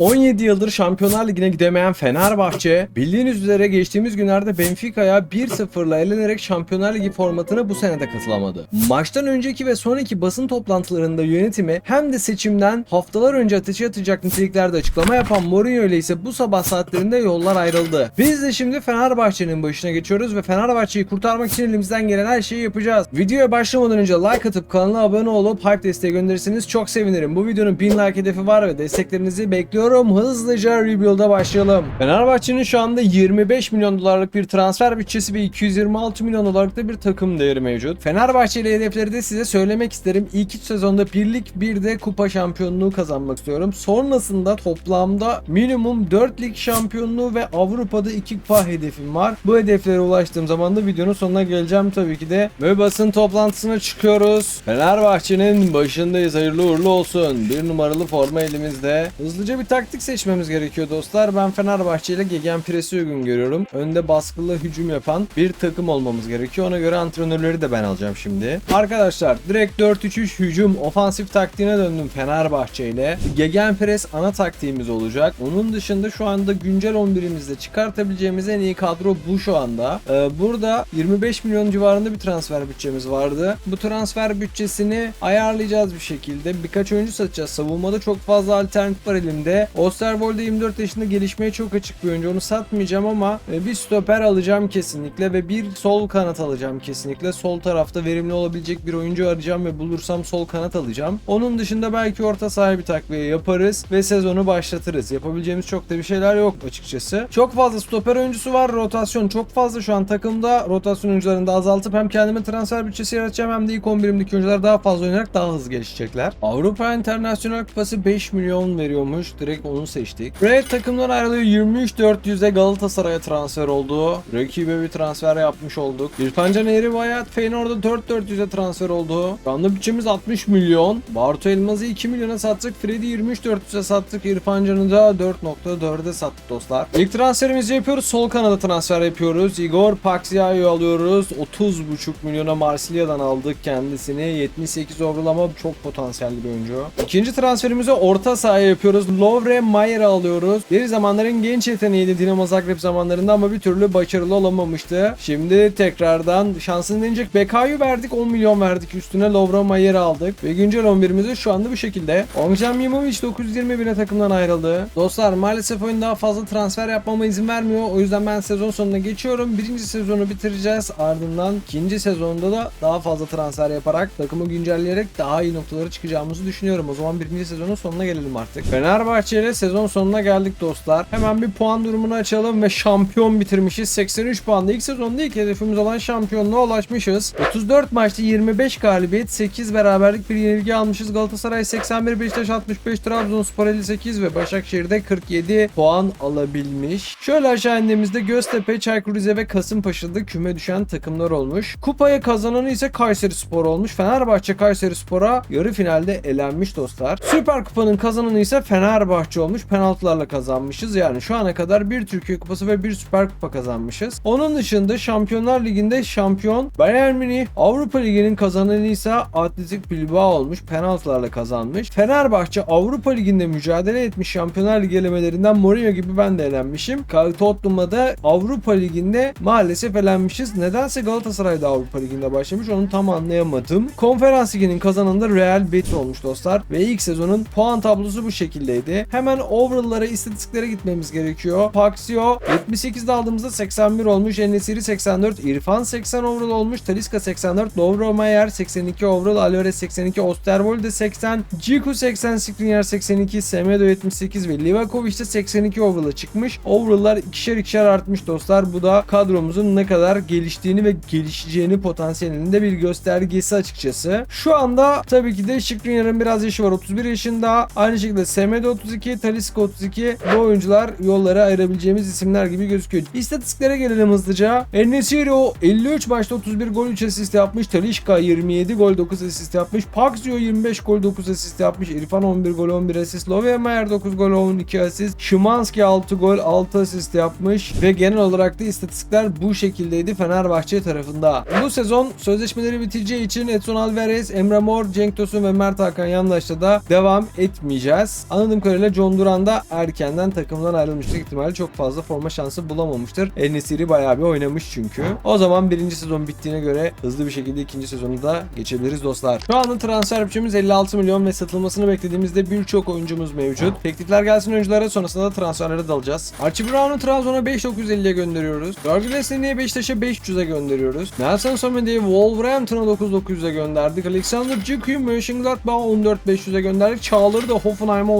17 yıldır Şampiyonlar Ligi'ne gidemeyen Fenerbahçe, bildiğiniz üzere geçtiğimiz günlerde Benfica'ya 1-0'la elenerek Şampiyonlar Ligi formatına bu senede katılamadı. Maçtan önceki ve sonraki basın toplantılarında yönetimi hem de seçimden haftalar önce ateşe atacak niteliklerde açıklama yapan Mourinho ile ise bu sabah saatlerinde yollar ayrıldı. Biz de şimdi Fenerbahçe'nin başına geçiyoruz ve Fenerbahçe'yi kurtarmak için elimizden gelen her şeyi yapacağız. Videoya başlamadan önce like atıp kanala abone olup hype desteği gönderirseniz çok sevinirim. Bu videonun 1000 like hedefi var ve desteklerinizi bekliyorum. Hızlıca rebuild'a başlayalım. Fenerbahçe'nin şu anda 25 milyon dolarlık bir transfer bütçesi ve 226 milyon dolarlık da bir takım değeri mevcut. Fenerbahçe ile hedefleri de size söylemek isterim. İlk üç sezonda birlik bir de kupa şampiyonluğu kazanmak istiyorum. Sonrasında toplamda minimum 4 lig şampiyonluğu ve Avrupa'da 2 kupa hedefim var. Bu hedeflere ulaştığım zaman da videonun sonuna geleceğim tabii ki de. Ve basın toplantısına çıkıyoruz. Fenerbahçe'nin başındayız. Hayırlı uğurlu olsun. Bir numaralı forma elimizde. Hızlıca bir taktik seçmemiz gerekiyor dostlar. Ben Fenerbahçe ile gegen presi uygun görüyorum. Önde baskılı hücum yapan bir takım olmamız gerekiyor. Ona göre antrenörleri de ben alacağım şimdi. Arkadaşlar direkt 4-3-3 hücum ofansif taktiğine döndüm Fenerbahçe ile. Gegen pres ana taktiğimiz olacak. Onun dışında şu anda güncel 11'imizde çıkartabileceğimiz en iyi kadro bu şu anda. Ee, burada 25 milyon civarında bir transfer bütçemiz vardı. Bu transfer bütçesini ayarlayacağız bir şekilde. Birkaç oyuncu satacağız. Savunmada çok fazla alternatif var elimde. Osterwold'de 24 yaşında gelişmeye çok açık bir oyuncu. Onu satmayacağım ama e, bir stoper alacağım kesinlikle ve bir sol kanat alacağım kesinlikle. Sol tarafta verimli olabilecek bir oyuncu arayacağım ve bulursam sol kanat alacağım. Onun dışında belki orta sahaya bir takviye yaparız ve sezonu başlatırız. Yapabileceğimiz çok da bir şeyler yok açıkçası. Çok fazla stoper oyuncusu var. Rotasyon çok fazla şu an takımda. Rotasyon oyuncularını da azaltıp hem kendime transfer bütçesi yaratacağım hem de ilk 11'imdeki oyuncular daha fazla oynayarak daha hızlı gelişecekler. Avrupa Internasyonel Kupası 5 milyon veriyormuş. Direkt onu seçtik. Red takımdan ayrılıyor. 23.400'e Galatasaray'a transfer oldu. Rakibe bir transfer yapmış olduk. İrfan Can Eğribayat Feyenoord'a 4.400'e transfer oldu. Şu anda bütçemiz 60 milyon. Bartu Elmaz'ı 2 milyona sattık. Freddy 23.400'e sattık. İrfan Can'ı da 4.4'e sattık dostlar. İlk transferimizi yapıyoruz. Sol kanada transfer yapıyoruz. Igor Paxiao'yu alıyoruz. 30.5 milyona Marsilya'dan aldık kendisini. 78 overall ama çok potansiyelli bir oyuncu. İkinci transferimizi orta sahaya yapıyoruz. Lovre Mayer'ı alıyoruz. Bir zamanların genç yeteneğiydi Dinamo Zagreb zamanlarında ama bir türlü başarılı olamamıştı. Şimdi tekrardan şansını deneyecek Bekayu verdik. 10 milyon verdik üstüne Lovre Mayer'ı aldık. Ve güncel 11'imiz şu anda bu şekilde. Ongcan Mimovic 920 bine takımdan ayrıldı. Dostlar maalesef oyun daha fazla transfer yapmama izin vermiyor. O yüzden ben sezon sonuna geçiyorum. Birinci sezonu bitireceğiz. Ardından ikinci sezonda da daha fazla transfer yaparak takımı güncelleyerek daha iyi noktalara çıkacağımızı düşünüyorum. O zaman birinci sezonun sonuna gelelim artık. Fenerbahçe ile sezon sonuna geldik dostlar. Hemen bir puan durumunu açalım ve şampiyon bitirmişiz. 83 puanda ilk sezonda ilk hedefimiz olan şampiyonluğa ulaşmışız. 34 maçta 25 galibiyet, 8 beraberlik bir yenilgi almışız. Galatasaray 81, Beşiktaş 65, Trabzonspor 58 ve Başakşehir'de 47 puan alabilmiş. Şöyle aşağı indiğimizde Göztepe, Çaykur Rize ve Kasımpaşa'da küme düşen takımlar olmuş. Kupaya kazananı ise Kayseri Spor olmuş. Fenerbahçe Kayseri Spor'a yarı finalde elenmiş dostlar. Süper Kupa'nın kazananı ise Fenerbahçe olmuş. Penaltılarla kazanmışız. Yani şu ana kadar bir Türkiye Kupası ve bir Süper Kupa kazanmışız. Onun dışında Şampiyonlar Ligi'nde şampiyon Bayern Münih, Avrupa Ligi'nin kazananı ise Atletik Bilbao olmuş. Penaltılarla kazanmış. Fenerbahçe Avrupa Ligi'nde mücadele etmiş Şampiyonlar Ligi elemelerinden Mourinho gibi ben de elenmişim. Tottenham'da da Avrupa Ligi'nde maalesef elenmişiz. Nedense Galatasaray da Avrupa Ligi'nde başlamış. Onu tam anlayamadım. Konferans Ligi'nin kazananı da Real Betis olmuş dostlar. Ve ilk sezonun puan tablosu bu şekildeydi. Hemen overall'lara, istatistiklere gitmemiz gerekiyor. Paxio 78'de aldığımızda 81 olmuş. Enesiri 84, İrfan 80 overall olmuş. Taliska 84, Lovro Mayer 82 overall, Alvarez 82, Osterwolde 80, Ciku 80, Skriniar 82, Semedo 78 ve Livakovic de 82 overall'a çıkmış. Overall'lar ikişer ikişer artmış dostlar. Bu da kadromuzun ne kadar geliştiğini ve gelişeceğini potansiyelinin de bir göstergesi açıkçası. Şu anda tabii ki de Skriniar'ın biraz yaşı var. 31 yaşında. Aynı şekilde Semedo 32, Taliska 32. Bu oyuncular yollara ayırabileceğimiz isimler gibi gözüküyor. İstatistiklere gelelim hızlıca. Enesiri o 53 maçta 31 gol 3 asist yapmış. Talişka 27 gol 9 asist yapmış. Paxio 25 gol 9 asist yapmış. İrfan 11 gol 11 asist. Lovemayer 9 gol 12 asist. Şimanski 6 gol 6 asist yapmış. Ve genel olarak da istatistikler bu şekildeydi Fenerbahçe tarafında. Bu sezon sözleşmeleri biteceği için Edson Alvarez, Emre Mor, Cenk Tosun ve Mert Hakan Yandaş'la da devam etmeyeceğiz. Anladığım kadarıyla ihtimalle John Duran da erkenden takımdan ayrılmıştır. ihtimali çok fazla forma şansı bulamamıştır. Enesiri bayağı bir oynamış çünkü. O zaman birinci sezon bittiğine göre hızlı bir şekilde ikinci sezonu da geçebiliriz dostlar. Şu anda transfer bütçemiz 56 milyon ve satılmasını beklediğimizde birçok oyuncumuz mevcut. Teklifler gelsin oyunculara sonrasında da transferlere dalacağız. Archie Brown'u Trabzon'a 5950'ye gönderiyoruz. Jorge Leslie Beşiktaş'a 500'e gönderiyoruz. Nelson Semedo'yu Wolverhampton'a 9900'e gönderdik. Alexander Ciku'yu Mönchengladbach'a 14500'e gönderdik. Çağlar'ı da Hoffenheim'a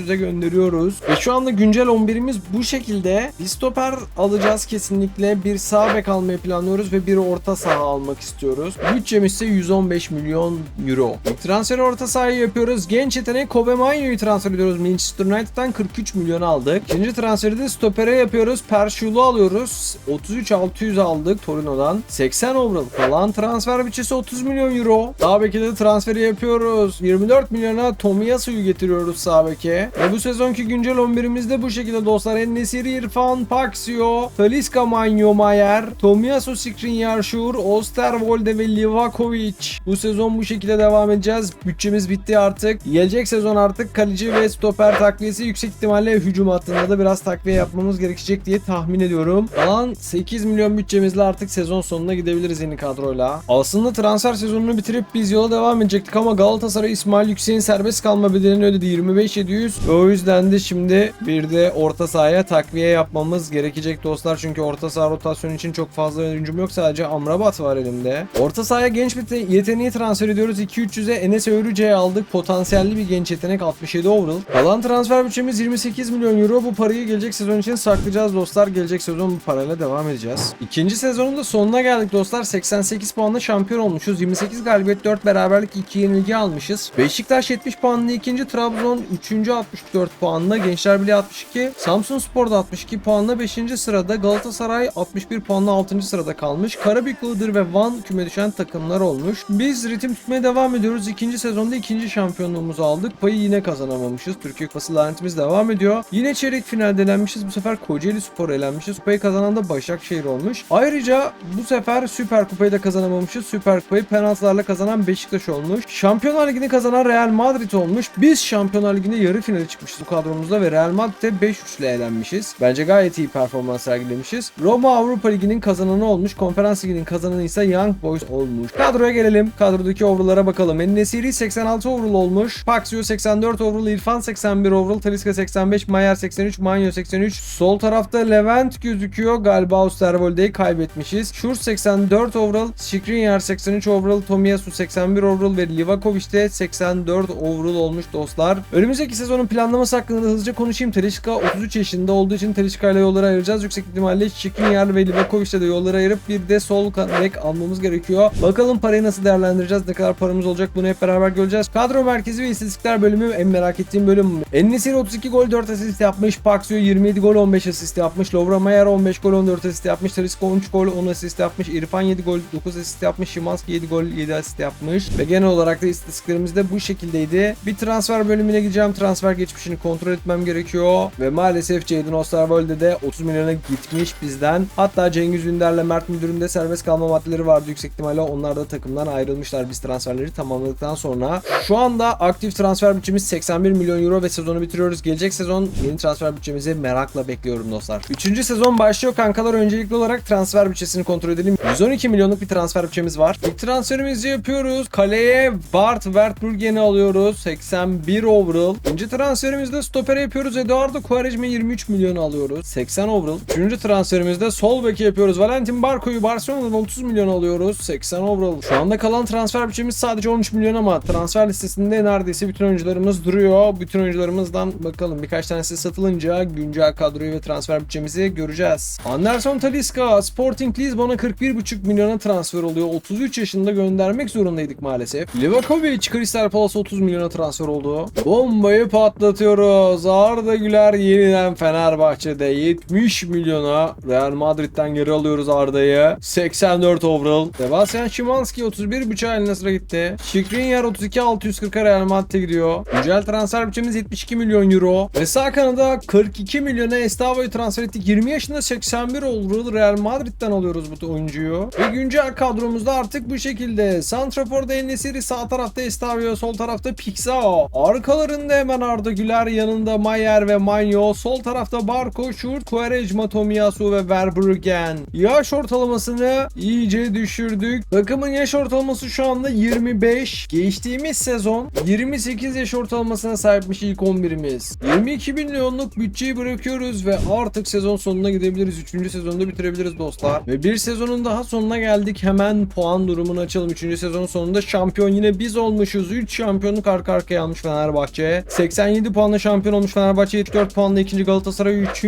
14500'e gönderiyoruz. Ve şu anda güncel 11'imiz bu şekilde. Bir stoper alacağız kesinlikle. Bir sağ bek almayı planlıyoruz ve bir orta saha almak istiyoruz. Bütçemiz ise 115 milyon euro. İlk transferi orta sahaya yapıyoruz. Genç yetenek Kobe Mainyo'yu transfer ediyoruz. Manchester United'dan 43 milyon aldık. İkinci transferi de stopere yapıyoruz. Perşul'u alıyoruz. 33 600 aldık Torino'dan. 80 overall. Kalan transfer bütçesi 30 milyon euro. Sağ beke de transferi yapıyoruz. 24 milyona Tomiyasu'yu getiriyoruz sağ beke. Ve bu sezonki güncel 11'imizde bu şekilde dostlar. Ennesiri İrfan, Paxio, Talisca Manyo Mayer, Tomiyasu Skriniar Şur, Osterwolde ve Livakovic. Bu sezon bu şekilde devam edeceğiz. Bütçemiz bitti artık. Gelecek sezon artık kaleci ve stoper takviyesi yüksek ihtimalle hücum hattında da biraz takviye yapmamız gerekecek diye tahmin ediyorum. Kalan 8 milyon bütçemizle artık sezon sonuna gidebiliriz yeni kadroyla. Aslında transfer sezonunu bitirip biz yola devam edecektik ama Galatasaray İsmail Yüksek'in serbest kalma bedelini ödedi 25-700. Ve o yüzden de şimdi bir de orta sahaya takviye yapmamız gerekecek dostlar. Çünkü orta saha rotasyonu için çok fazla oyuncum yok. Sadece Amrabat var elimde. Orta sahaya genç bir te- yeteneği transfer ediyoruz. 2-300'e Enes Öğrüce'yi aldık. Potansiyelli bir genç yetenek 67 overall. Kalan transfer bütçemiz 28 milyon euro. Bu parayı gelecek sezon için saklayacağız dostlar. Gelecek sezon bu parayla devam edeceğiz. İkinci sezonun da sonuna geldik dostlar. 88 puanla şampiyon olmuşuz. 28 galibiyet 4 beraberlik 2 yenilgi almışız. Beşiktaş 70 puanlı ikinci. Trabzon 3. 64 puanla. Gençler Birliği 62. Samsun Spor'da 62 puanla 5. sırada. Galatasaray 61 puanla 6. sırada kalmış. Karabük Iğdır ve Van küme düşen takımlar olmuş. Biz ritim tutmaya devam ediyoruz. İkinci sezonda ikinci şampiyonluğumuzu aldık. Payı yine kazanamamışız. Türkiye Kupası lanetimiz devam ediyor. Yine çeyrek finalde elenmişiz. Bu sefer Kocaeli Spor'a elenmişiz. Kupayı kazanan da Başakşehir olmuş. Ayrıca bu sefer Süper Kupayı da kazanamamışız. Süper Kupayı penaltılarla kazanan Beşiktaş olmuş. Şampiyonlar Ligi'ni kazanan Real Madrid olmuş. Biz Şampiyonlar Ligi'nde yarı finale çıkmışız bu kadromuzda ve Real Madrid'de 5-3 ile elenmişiz. Bence gayet iyi performans sergilemişiz. Roma Avrupa Ligi'nin kazananı olmuş. Konferans Ligi'nin kazananı ise Young Boys olmuş. Kadroya gelelim. Kadrodaki overall'lara bakalım. Ennesiri 86 overall olmuş. Paxio 84 overall, İrfan 81 overall, Talisca 85, Mayer 83, Manyo 83. Sol tarafta Levent gözüküyor. Galiba Osterwolde'yi kaybetmişiz. Şur 84 overall, Skriniar 83 overall, Tomiyasu 81 overall ve Livakovic de 84 overall olmuş dostlar. Önümüzdeki sezonun planlaması hakkında da hızlıca konuşayım. Talisca 33 yaşında olduğu için Talisca ile yolları ayıracağız. Yüksek ihtimalle Skriniar ve Livakovic'le de yolları ayırıp bir de sol bek almamız gerekiyor. Bakalım parayı nasıl değerlendireceğiz? Ne kadar paramız olacak bunu hep beraber göreceğiz. Kadro merkezi ve istatistikler bölümü en merak ettiğim bölüm. Ennesiri 32 gol 4 asist yapmış. Paxio 27 gol 15 asist yapmış. Lovra Mayer 15 gol 14 asist yapmış. Talisca 13 gol 10 asist yapmış. İrfan 7 gol 9 asist yapmış. Şimanski 7 gol 7 asist yapmış. Ve genel olarak da istatistiklerimiz de bu şekildeydi. Bir transfer bölümüne gideceğim. Transfer geçmişini kontrol etmem gerekiyor. Ve maalesef Jadon Osterwolde de 30 milyona gitmiş bizden. Hatta Cengiz Ünder'le Mert Müdür'ün de serbest kalma maddeleri vardı yüksek ihtimalle. Onlar da takımdan ayrılmışlar biz transferleri tamamladıktan sonra. Şu anda aktif transfer bütçemiz 81 milyon euro ve sezonu bitiriyoruz. Gelecek sezon yeni transfer bütçemizi merakla bekliyorum dostlar. Üçüncü sezon başlıyor kankalar. Öncelikli olarak transfer bütçesini kontrol edelim. 112 milyonluk bir transfer bütçemiz var. İlk transferimizi yapıyoruz. Kaleye Bart Wertbruggen'i alıyoruz. 81 overall. İkinci transferimizde stopere yapıyoruz. Eduardo Quaresma 23 milyon alıyoruz. 80 overall. Üçüncü transferimizde sol beki yapıyoruz. Valentin Barco'yu Barcelona'dan 30 milyon alıyoruz. 80 overall. Şu anda kalan transfer bütçemiz sadece 13 milyon ama transfer listesinde neredeyse bütün oyuncularımız duruyor. Bütün oyuncularımızdan bakalım birkaç tanesi satılınca güncel kadroyu ve transfer bütçemizi göreceğiz. Anderson Talisca Sporting Lisbon'a 41,5 milyona transfer oluyor. 33 yaşında göndermek zorundaydık maalesef. Livakovic Crystal Palace 30 milyona transfer oldu. Bombayı patlatıyoruz. Arda Güler yeniden Fenerbahçe'de 70 milyona Real Madrid'den geri alıyoruz Arda'yı. 84 overall. Sebastian Szymanski 31.5 eline sıra gitti. Skriniar 32 640'a Real Madrid'e gidiyor. Güncel transfer bütçemiz 72 milyon euro. Ve sağ kanada 42 milyona Estavo'yu transfer ettik. 20 yaşında 81 overall Real Madrid'den alıyoruz bu oyuncuyu. Ve güncel kadromuzda artık bu şekilde. Santrafor'da Enesiri, sağ tarafta Estavio, sol tarafta Pixao. Arkalarında hemen Arda Arda Güler yanında Mayer ve Manyo. Sol tarafta Barco, Şurt, Quaresma, Tomiyasu ve Verbruggen. Yaş ortalamasını iyice düşürdük. Takımın yaş ortalaması şu anda 25. Geçtiğimiz sezon 28 yaş ortalamasına sahipmiş ilk 11'imiz. 22 milyonluk bütçeyi bırakıyoruz ve artık sezon sonuna gidebiliriz. 3. sezonda bitirebiliriz dostlar. Ve bir sezonun daha sonuna geldik. Hemen puan durumunu açalım. 3. sezonun sonunda şampiyon yine biz olmuşuz. 3 şampiyonluk arka arkaya almış Fenerbahçe. 87 puanla şampiyon olmuş Fenerbahçe. 74 puanla 2. Galatasaray 3.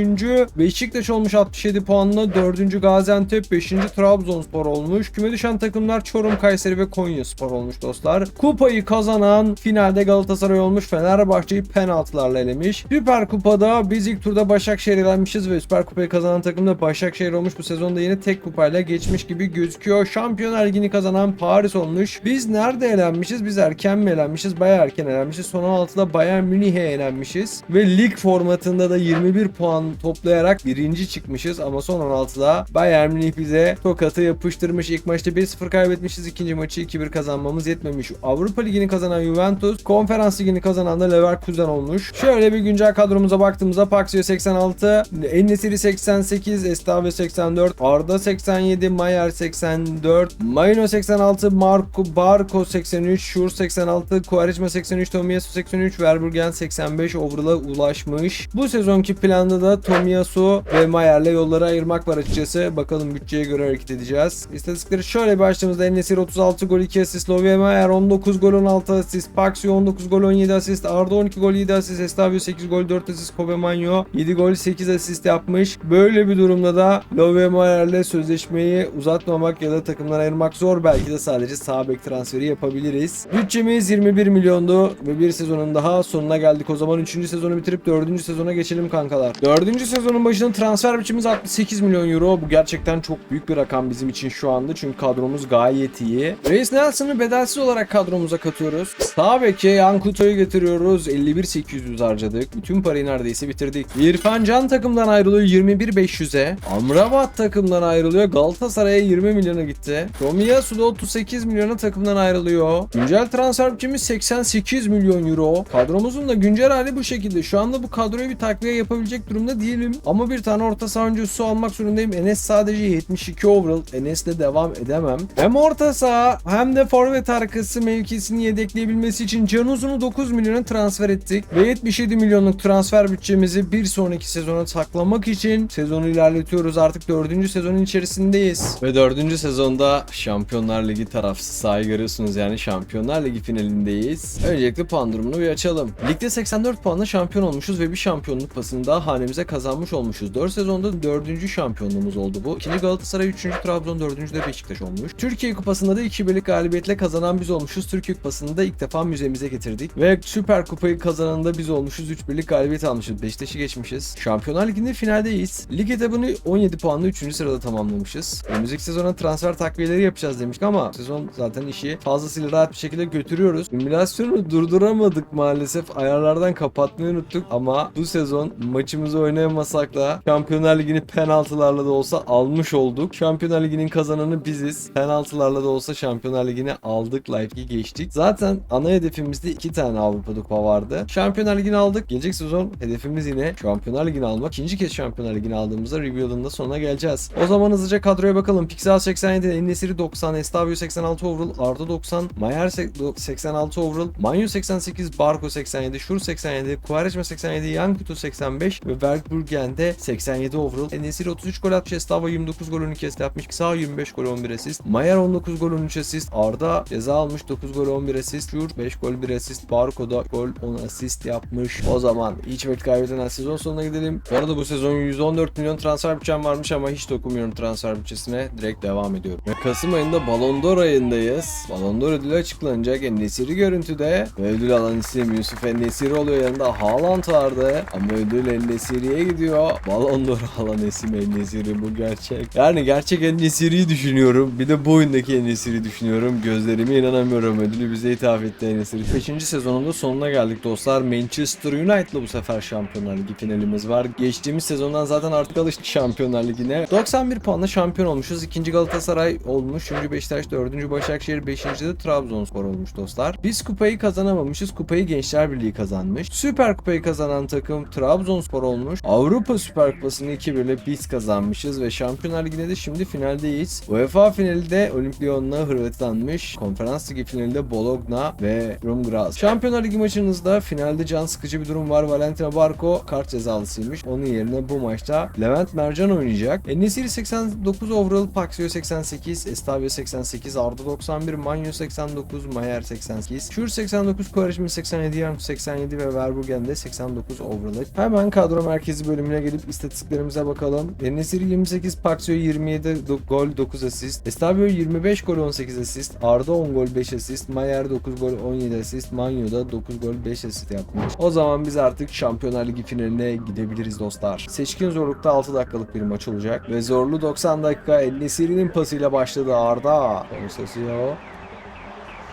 Beşiktaş olmuş 67 puanla 4. Gaziantep 5. Trabzonspor olmuş. Küme düşen takımlar Çorum, Kayseri ve Konya Spor olmuş dostlar. Kupayı kazanan finalde Galatasaray olmuş. Fenerbahçe'yi penaltılarla elemiş. Süper Kupa'da biz ilk turda Başakşehir elenmişiz ve Süper Kupayı kazanan takım da Başakşehir olmuş. Bu sezonda yine tek kupayla geçmiş gibi gözüküyor. Şampiyonlar Ligi'ni kazanan Paris olmuş. Biz nerede elenmişiz? Biz erken mi elenmişiz? Bayağı erken elenmişiz. Son 16'da Bayern Münih'e elenmişiz. Ve lig formatında da 21 puan toplayarak birinci çıkmışız. Ama son 16'da Bayern Münih bize tokatı yapıştırmış. İlk maçta 1-0 kaybetmişiz. İkinci maçı 2-1 kazanmamız yetmemiş. Avrupa Ligi'ni kazanan Juventus, Konferans Ligi'ni kazanan da Leverkusen olmuş. Şöyle bir güncel kadromuza baktığımızda Paxio 86, Ennesiri 88, Estave 84, Arda 87, Mayer 84, Maino 86, Marco Barco 83, Şur 86, Quaresma 83, Tomiyasu 83, Verburgen 85 overall'a ulaşmış. Bu sezonki planda da Tomiyasu ve Mayer'le yolları ayırmak var açıkçası. Bakalım bütçeye göre hareket edeceğiz. İstatistikleri şöyle başladığımızda Enesir 36 gol 2 asist, Lovie Mayer 19 gol 16 asist, Paxio 19 gol 17 asist, Arda 12 gol 7 asist, Estavio 8 gol 4 asist, Kobe Manyo 7 gol 8 asist yapmış. Böyle bir durumda da Lovie Mayer'le sözleşmeyi uzatmamak ya da takımdan ayırmak zor. Belki de sadece sağ bek transferi yapabiliriz. Bütçemiz 21 milyondu ve bir sezonun daha sonuna geldik. O zaman 3. sezonu bitirip 4. sezona geçelim kankalar. 4. sezonun başında transfer bütçemiz 68 milyon euro. Bu gerçekten çok büyük bir rakam bizim için şu anda. Çünkü kadromuz gayet iyi. Reis Nelson'ı bedelsiz olarak kadromuza katıyoruz. Sağ beke Yan getiriyoruz. 51.800 harcadık. Bütün parayı neredeyse bitirdik. İrfan Can takımdan ayrılıyor 21.500'e. Amrabat takımdan ayrılıyor. Galatasaray'a 20 milyona gitti. Tomiyasu da 38 milyona takımdan ayrılıyor. Güncel transfer bütçemiz 88 milyon euro. Kadromuzun da güncel hali bu şekilde. Şu anda bu kadroya bir takviye yapabilecek durumda değilim. Ama bir tane orta saha oyuncusu almak zorundayım. Enes sadece 72 overall. Enes'le devam edemem. Hem orta saha hem de forvet arkası mevkisini yedekleyebilmesi için Can Uzun'u 9 milyona transfer ettik. Ve 77 milyonluk transfer bütçemizi bir sonraki sezona saklamak için sezonu ilerletiyoruz. Artık 4. sezonun içerisindeyiz. Ve 4. sezonda Şampiyonlar Ligi tarafsız sahayı görüyorsunuz yani Şampiyonlar Ligi finalindeyiz. Öncelikle puan durumunu bir açalım. Ligde 84 puanla şampiyon olmuşuz ve bir şampiyonluk pasını daha hanemize kazanmış olmuşuz. 4 sezonda 4. şampiyonluğumuz oldu bu. 2. Galatasaray, 3. Trabzon, 4. de Beşiktaş olmuş. Türkiye Kupası'nda da 2 birlik galibiyetle kazanan biz olmuşuz. Türkiye Kupası'nı da ilk defa müzemize getirdik. Ve Süper Kupayı kazanan da biz olmuşuz. 3 birlik galibiyet almışız. Beşiktaş'ı geçmişiz. Şampiyonlar Ligi'nde finaldeyiz. Lig etabını 17 puanla 3. sırada tamamlamışız. Önümüzdeki sezona transfer takviyeleri yapacağız demiştik ama sezon zaten işi fazlasıyla rahat bir şekilde götürüyoruz. Simülasyonu durduramadık maalesef. Ayarlardan kapatmayı unuttuk ama bu sezon maçımızı oynayamasak da Şampiyonlar Ligi'ni penaltılarla da olsa almış olduk. Şampiyonlar Ligi'nin kazananı biziz. Penaltılarla da olsa Şampiyonlar Ligi'ni aldık. Live 2 geçtik. Zaten ana hedefimizde iki tane Avrupa Kupa vardı. Şampiyonlar Ligi'ni aldık. Gelecek sezon hedefimiz yine Şampiyonlar Ligi'ni almak. İkinci kez Şampiyonlar Ligi'ni aldığımızda rebuild'ın da sonuna geleceğiz. O zaman hızlıca kadroya bakalım. Pixel 87, Enesiri 90, Estavio 86 overall, Arda 90, Mayer 86 overall, Manyu 88, Barco 87, Şur 87, Quaresma 87, Yankutu 85 ve Verburgen de 87 overall. Enesiri 33 gol atmış, Estavio 29 gol 12 asist yapmış, Sağ 25 gol 11 asist, Mayer 19 gol 13 asist, Arda ceza almış 9 gol 11 asist, Şur 5 gol 1 asist, Barco da gol 10 asist yapmış. O zaman hiç vakit kaybetmeden sezon sonuna gidelim. Bu arada bu sezon 114 milyon transfer bütçem varmış ama hiç dokunmuyorum transfer bütçesine. Direkt devam ediyorum. Ve Kasım ayında Ballon d'Or ayındayız. Ballon d'Or ödülü açıklanacak. Enesiri görüntüde. Ve ödül alan isim Yusuf Enesiri oluyor. Yanında Haaland vardı. Ama ödül Enesiri'ye gidiyor. Ballon d'Or alan isim Enesiri bu gerçek. Yani gerçek Enesiri'yi düşünüyorum. Bir de bu oyundaki Enesiri'yi düşünüyorum. Gözlerime inanamıyorum. Ödülü bize ithaf etti Enesiri. 5. sezonunda sonuna geldik dostlar. Manchester United'la bu sefer Şampiyonlar Ligi finalimiz var. Geçtiğimiz sezondan zaten artık alıştık Şampiyonlar Ligi'ne. 91 puanla şampiyon olmuşuz. 2. Galatasaray olmuş. 3. Beşiktaş, 4. Başakşehir, 5. de Trabzonspor olmuş dostlar. Biz kupayı kazanamamışız. Kupayı Gençler Birliği kazanmış. Süper Kupayı kazanan takım Trabzonspor olmuş. Avrupa Süper Kupası'nı 2-1 ile biz kazanmışız ve Şampiyonlar Ligi'nde de şimdi finaldeyiz. UEFA finalde Olimpiyon'la Hırvatistan'mış. Konferans Ligi finalinde Bologna ve Rum Graz. Şampiyonlar Ligi maçınızda finalde can sıkıcı bir durum var. Valentina Barco kart cezalısıymış. Onun yerine bu maçta Levent Mercan oynayacak. Enesiri 89 overall, Paxio 88, Estavio 88, Arda 91, Manyo 89, Mayer 88, Şur 89, Quaresma 87, Young 87 ve Verbruggen de 89 overall. Hemen kadro merkezi bölümüne gelip istatistiklerimize bakalım. Enesiri 28, Paxio 27 do- gol 9 asist, Estavio 25 gol 18 asist, Arda 10 gol 5 asist, Mayer 9 gol 17 asist, Manyo da 9 gol 5 asist yapmış. O zaman biz artık Şampiyonlar Ligi finaline gidebiliriz dostlar. Seçkin zorlukta 6 dakikalık bir maç olacak ve zorlu 90 dakika El Nesiri'nin pasıyla başladı Arda. Konuşuyor.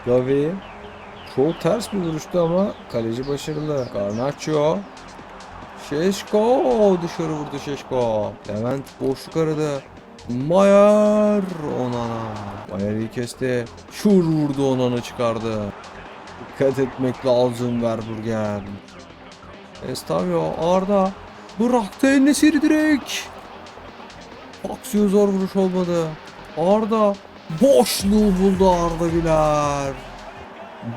Gavi. Çok ters bir vuruştu ama kaleci başarılı. Garnacho. Şeşko dışarı vurdu Şeşko. Levent boşluk aradı. Mayer Onana. Mayer iyi kesti. Şur vurdu Onana çıkardı. Dikkat etmek lazım Verburgen. Estavio Arda bıraktı Enesiri direkt. Aksiyo zor vuruş olmadı. Arda boşluğu buldu Arda Güler.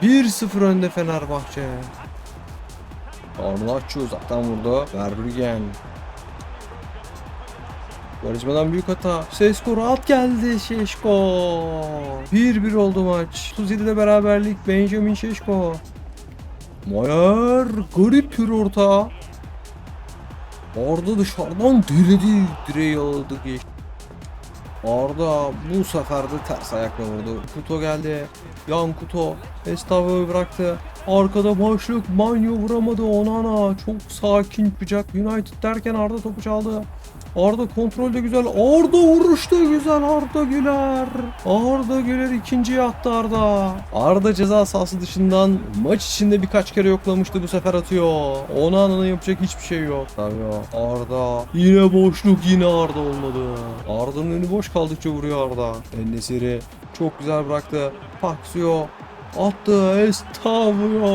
1-0 önde Fenerbahçe. Arnaççı uzaktan vurdu. Verbruggen. Yarışmadan büyük hata. Sesko rahat geldi Şeşko. 1-1 oldu maç. 37'de beraberlik Benjamin Şeşko. Mayer garip bir orta. Arda dışarıdan diledi direği aldı geçti. Arda bu sefer de ters ayakla vurdu. Kuto geldi. Yan Kuto. Estavio'yu bıraktı. Arkada boşluk. Manyo vuramadı. Onana çok sakin bıçak. United derken Arda topu çaldı. Arda kontrol de güzel. Arda vuruş güzel. Arda Güler. Arda Güler ikinciye attı Arda. Arda ceza sahası dışından maç içinde birkaç kere yoklamıştı. Bu sefer atıyor. Onana'nın yapacak hiçbir şey yok. Tabii Arda. Yine boşluk yine Arda olmadı. Arda'nın önü boş kaldıkça vuruyor Arda. Enesiri çok güzel bıraktı. Paxio attı. Estavio.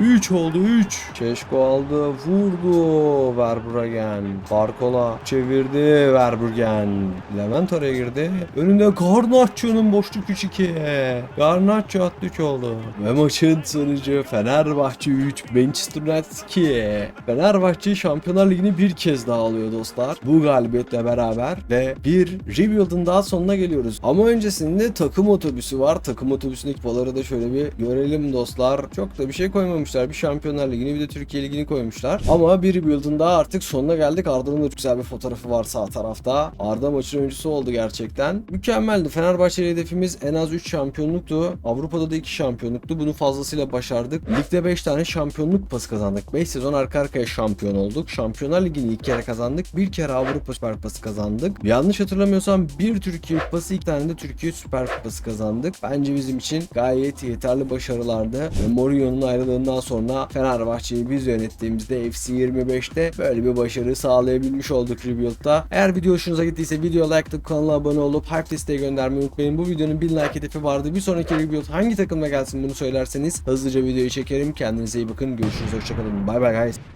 3 oldu 3. Çeşko aldı vurdu Verbruggen. Barkola çevirdi Verbruggen. Levent araya girdi. Önünde Garnaccio'nun boşluk 3-2. Garnaccio attı 3 oldu. Ve maçın sonucu Fenerbahçe 3 Manchester United 2. Fenerbahçe Şampiyonlar Ligi'ni bir kez daha alıyor dostlar. Bu galibiyetle beraber ve bir rebuild'ın daha sonuna geliyoruz. Ama öncesinde takım otobüsü var. Takım otobüsündeki kupaları da şöyle bir görelim dostlar. Çok da bir şey koymamışlar. Bir Şampiyonlar Ligi'ni bir de Türkiye Ligi'ni koymuşlar. Ama bir rebuild'ın daha artık sonuna geldik. Arda'nın da güzel bir fotoğrafı var sağ tarafta. Arda maçın oyuncusu oldu gerçekten. Mükemmeldi. Fenerbahçe hedefimiz en az 3 şampiyonluktu. Avrupa'da da 2 şampiyonluktu. Bunu fazlasıyla başardık. Ligde 5 tane şampiyonluk kupası kazandık. 5 sezon arka arkaya şampiyon olduk. Şampiyonlar Ligi'ni 2 kere kazandık. Bir kere Avrupa Süper Kupası kazandık. Yanlış hatırlamıyorsam bir Türkiye Kupası, 2 tane de Türkiye Süper Kupası kazandık. Bence bizim için gayet yeterli başarılardı. Mourinho'nun ayrılığından sonra Fenerbahçe'yi biz yönettiğimizde FC 25'te böyle bir başarı sağlayabilmiş olduk Rebuild'da. Eğer video hoşunuza gittiyse video like atıp kanala abone olup hype listeye göndermeyi unutmayın. Bu videonun 1000 like hedefi vardı. Bir sonraki Rebuild hangi takımla gelsin bunu söylerseniz hızlıca videoyu çekerim. Kendinize iyi bakın. Görüşürüz. Hoşçakalın. Bay bay guys.